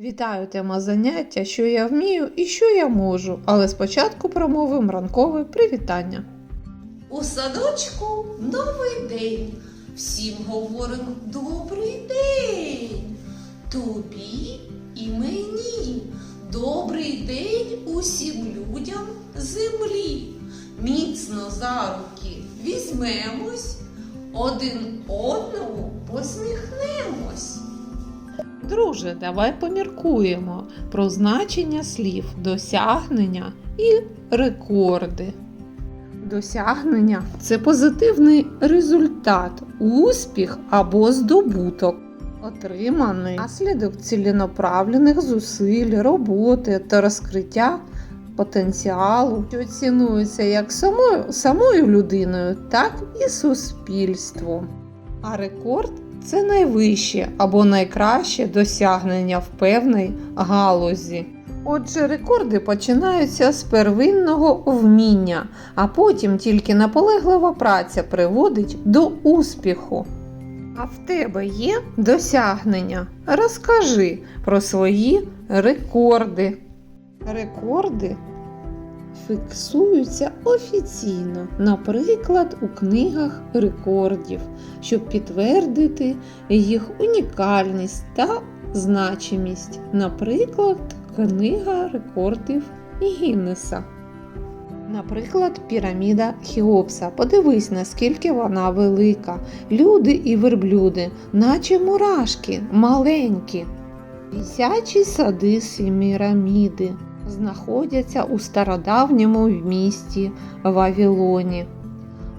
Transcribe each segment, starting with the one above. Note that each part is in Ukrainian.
Вітаю тема заняття, що я вмію і що я можу, але спочатку промовимо ранкове привітання. У садочку новий день. Всім говоримо добрий день. Тобі і мені. Добрий день усім людям землі. Міцно за руки візьмемось, один одному посміхнемось. Друже, давай поміркуємо про значення слів досягнення і рекорди. Досягнення це позитивний результат, успіх або здобуток, отриманий наслідок ціленаправлених зусиль, роботи та розкриття потенціалу, що цінується як самою, самою людиною, так і суспільством. А рекорд це найвище або найкраще досягнення в певній галузі. Отже, рекорди починаються з первинного вміння, а потім тільки наполеглива праця приводить до успіху. А в тебе є досягнення? Розкажи про свої рекорди. Рекорди фіксуються офіційно, наприклад, у книгах рекордів, щоб підтвердити їх унікальність та значимість, наприклад, книга рекордів Гіннеса. Наприклад, піраміда Хіопса. Подивись, наскільки вона велика. Люди і верблюди, наче мурашки, маленькі. Вісячі сади Семіраміди знаходяться у стародавньому місті Вавилоні.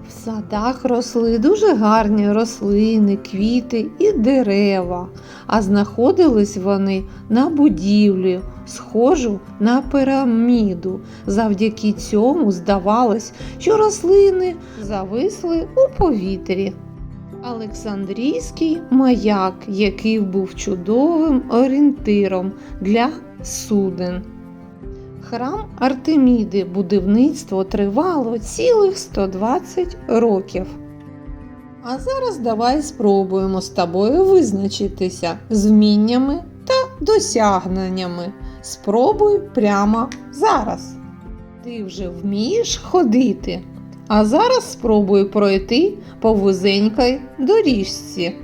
В садах росли дуже гарні рослини, квіти і дерева, а знаходились вони на будівлі, схожу на піраміду. Завдяки цьому здавалось, що рослини зависли у повітрі. Олександрійський маяк, який був чудовим орієнтиром для суден. Храм Артеміди будівництво тривало цілих 120 років. А зараз давай спробуємо з тобою визначитися з вміннями та досягненнями. Спробуй прямо зараз. Ти вже вмієш ходити, а зараз спробуй пройти по вузенькій доріжці.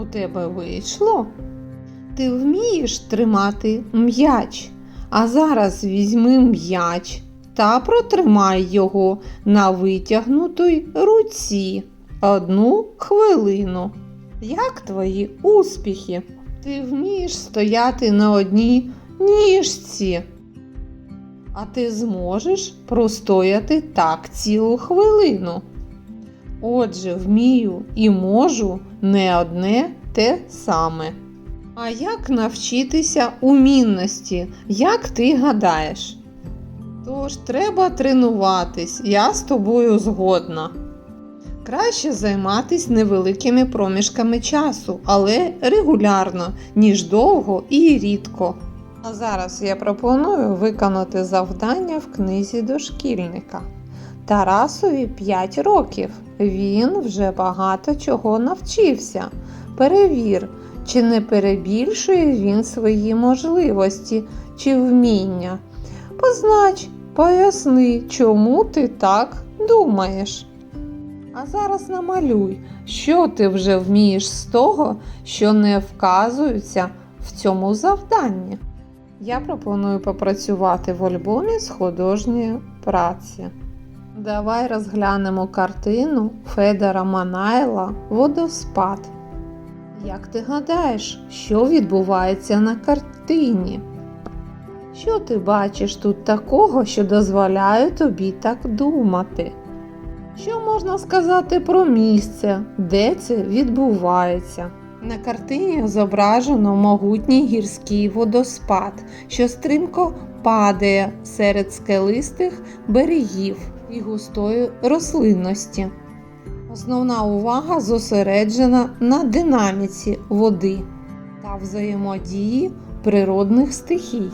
У тебе вийшло? Ти вмієш тримати м'яч. А зараз візьми м'яч та протримай його на витягнутій руці одну хвилину. Як твої успіхи? Ти вмієш стояти на одній ніжці. А ти зможеш простояти так цілу хвилину. Отже, вмію і можу не одне те саме. А як навчитися умінності, як ти гадаєш? Тож треба тренуватись, я з тобою згодна. Краще займатися невеликими проміжками часу, але регулярно, ніж довго і рідко. А зараз я пропоную виконати завдання в книзі дошкільника. Тарасові 5 років. Він вже багато чого навчився. Перевір, чи не перебільшує він свої можливості чи вміння. Познач, поясни, чому ти так думаєш. А зараз намалюй, що ти вже вмієш з того, що не вказується в цьому завданні. Я пропоную попрацювати в альбомі з художньої праці. Давай розглянемо картину Федора Манайла Водоспад. Як ти гадаєш, що відбувається на картині? Що ти бачиш тут такого, що дозволяє тобі так думати? Що можна сказати про місце, де це відбувається? На картині зображено могутній гірський водоспад, що стрімко падає серед скелистих берегів і густої рослинності. Основна увага зосереджена на динаміці води та взаємодії природних стихій.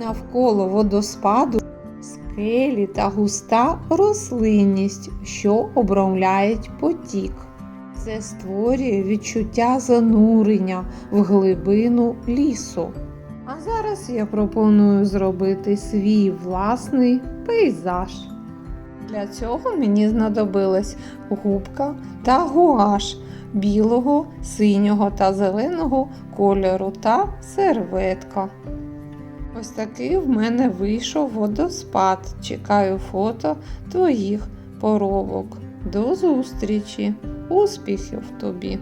Навколо водоспаду скелі та густа рослинність, що обрамляють потік. Це створює відчуття занурення в глибину лісу. А зараз я пропоную зробити свій власний пейзаж. Для цього мені знадобилась губка та гуаш білого, синього та зеленого кольору та серветка. Ось такий в мене вийшов водоспад. Чекаю фото твоїх поробок. До зустрічі! Успіхів тобі!